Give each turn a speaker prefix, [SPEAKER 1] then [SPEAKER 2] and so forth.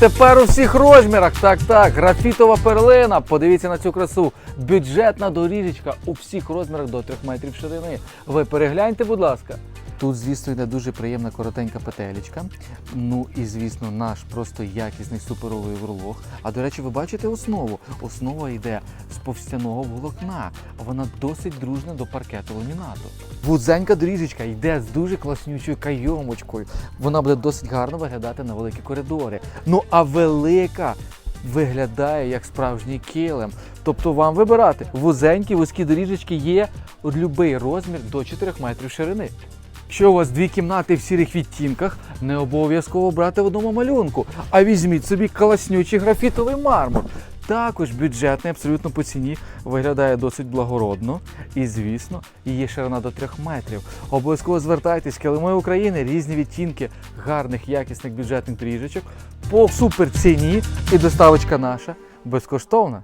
[SPEAKER 1] Тепер у всіх розмірах. Так, так, графітова перлина. Подивіться на цю красу. Бюджетна доріжечка у всіх розмірах до 3 метрів ширини. Ви перегляньте, будь ласка. Тут, звісно, йде дуже приємна коротенька петелечка. Ну і звісно, наш просто якісний суперовий верлог. А до речі, ви бачите основу. Основа йде з повстяного волокна. Вона досить дружна до паркету ламінату. Вузенька доріжечка йде з дуже класнючою кайомочкою. Вона буде досить гарно виглядати на великі коридори. Ну а велика виглядає як справжній килим. Тобто вам вибирати вузенькі, вузькі доріжечки є будь-який розмір до 4 метрів ширини. Якщо у вас дві кімнати в сірих відтінках, не обов'язково брати в одному малюнку, а візьміть собі класнючий графітовий мармур. Також бюджетний, абсолютно по ціні, виглядає досить благородно. І, звісно, її ширина до 3 метрів. Обов'язково звертайтесь, килими України, різні відтінки гарних, якісних бюджетних доріжечок по супер ціні. І доставочка наша безкоштовна.